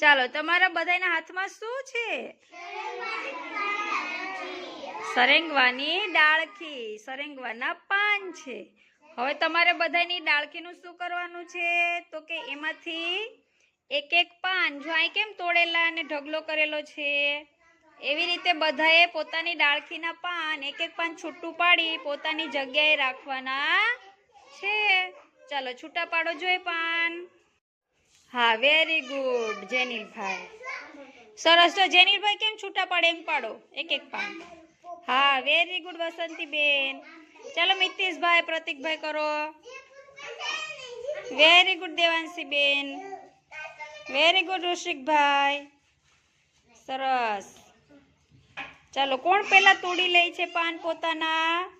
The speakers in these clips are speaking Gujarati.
ચાલો, તમારા બધાના હાથમાં શું છે? સરેંગવાની ડાળખી. સરેંગવાના પાન છે. હવે તમારે બધાની ડાળખીનું શું કરવાનું છે? તો કે એમાંથી એક એક પાન, જો અહીં કેમ તોડેલા અને ઢગલો કરેલો છે? એવી રીતે બધાએ પોતાની ડાળખીના પાન, એક એક પાન છૂટું પાડી પોતાની જગ્યાએ રાખવાના છે. ચાલો છૂટા પાડો જોઈએ પાન. હા વેરી ગુડ જેનિલભાઈ સરસ. તો જેનિલભાઈ કેમ છૂટા પાડે? એમ પાડો. એક એક પાન હા વેરી ગુડ વસંતીબેન. ચાલો, મિતિશભાઈ, પ્રતિકભાઈ કરો. વેરી ગુડ દેવાંશીબેન. વેરી ગુડ ઋષિકભાઈ. સરસ. ચાલો, કોણ પહેલા તોડી લે છે પાન પોતાના?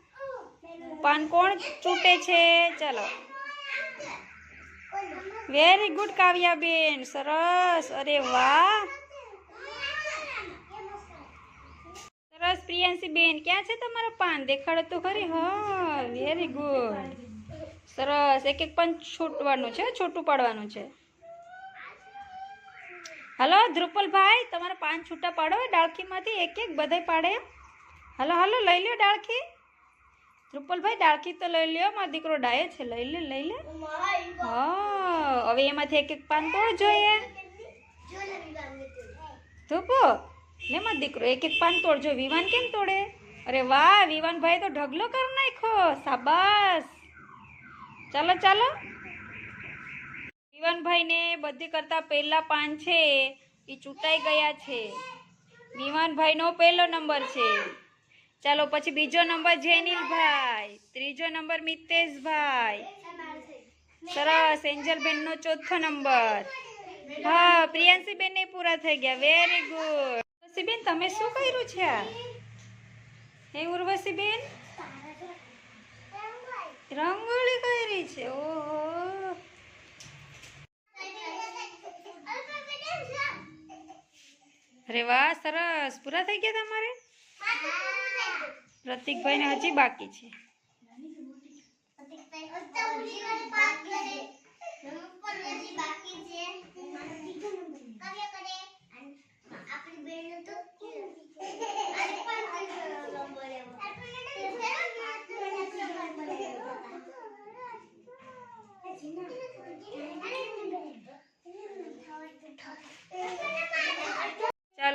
પાન કોણ ચૂંટે છે? ચાલો. વેરી ગુડ કાવ્યાબેન સરસ. અરે વાહ. સરસ પ્રિયાંશીબેન ક્યાં છે તમારા પાન? દેખાડો તો ખરી. હા વેરી ગુડ સરસ. એક એક પાન છૂટવાનું છે, છૂટું પાડવાનું છે. હલો ધ્રુપલભાઈ, તમારા પાન છૂટા પાડો. ડાળખીમાંથી એક એક બધાય પાડે. હલો હલો લઈ લ્યો ડાળખી. ધ્રુપલભાઈ ડાળખી તો લઈ લ્યો મારો દીકરો ડાયો છે લઈ લે લઈ લે. હા હવે એમાંથી એક એક પાન તોડ જોઈએ? ધૂપો ને મારો દીકરો એક એક પાન તોડજો વિવાન કેમ તોડે? અરે વાહ વિવાનભાઈ તો ઢગલો કરી નાખ્યો સાબાસ ચાલો ચાલો. વિવાનભાઈને બધી કરતા પહેલા પાન છે એ ચૂંટાઈ ગયા છે. વિવાનભાઈનો પહેલો નંબર છે. ચાલો પછી બીજો નંબર જેનિલભાઈ, ત્રીજો નંબર મિતેશભાઈ. સરસ, એન્જલબેનનો ચોથો નંબર. હા પ્રિયાંશીબેન ને પૂરા થઈ ગયા. વેરી ગુડ ઉર્વશીબેન, તમે શું કર્યું છે આ? હે ઉર્વશીબેન? રંગોળી કરી છે. ઓહો. અરે વાહ, સરસ. પૂરા થઈ ગયા તમારે? પ્રતિકભાઈને હજી બાકી છે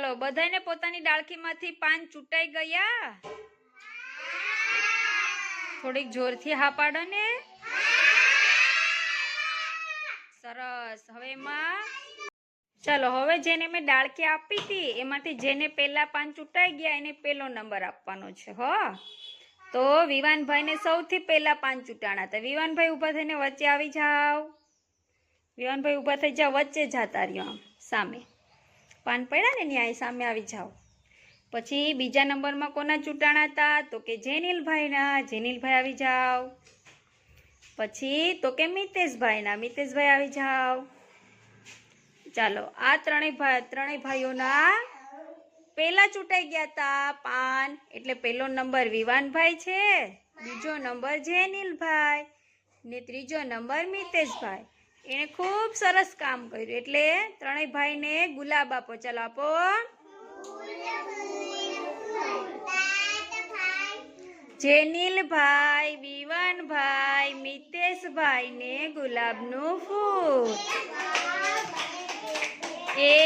ચાલો બધાને પોતાની ડાળખીમાંથી પાન ચૂંટાઈ ગયા? થોડીક જોરથી હા પાડો ને. સરસ. હવે એમાં? ચાલો, હવે જેને મેં ડાળખી આપી હતી, એમાંથી જેને પહેલા પાન ચૂંટાઈ ગયા, એને પહેલો નંબર આપવાનો છે, હો. તો વિવાનભાઈને સૌથી પહેલા પાન ચૂંટાણા હતા. વિવાનભાઈ ઊભા થઈને વચ્ચે આવી જાઓ. વિવાનભાઈ ઊભા થઈ જાઓ, વચ્ચે જાતા રહ્યો આમ, સામે. પાન પડ્યા ને ન્યાય સામે આવી જાઓ. પછી બીજા નંબરમાં કોના ચૂંટાણા હતા? તો કે જેનિલભાઈના. જેનિલભાઈ આવી જાઓ. પછી તો કે મિતેશભાઈના. મિતેશભાઈ આવી જાઓ. ચાલો, આ ત્રણેય ભાઈ ત્રણેય ભાઈઓના પહેલાં ચૂંટાઈ ગયા હતા પાન. એટલે પહેલો નંબર વિવાનભાઈ છે. બીજો નંબર જેનિલભાઈ. ને ત્રીજો નંબર મિતેશભાઈ. એણે ખૂબ સરસ કામ કર્યું. એટલે ત્રણેય ભાઈને ગુલાબ આપો. ચાલો આપો. જેનિલભાઈ વિવાનભાઈ મિતેશભાઈ ને ગુલાબનું ફૂલ. એક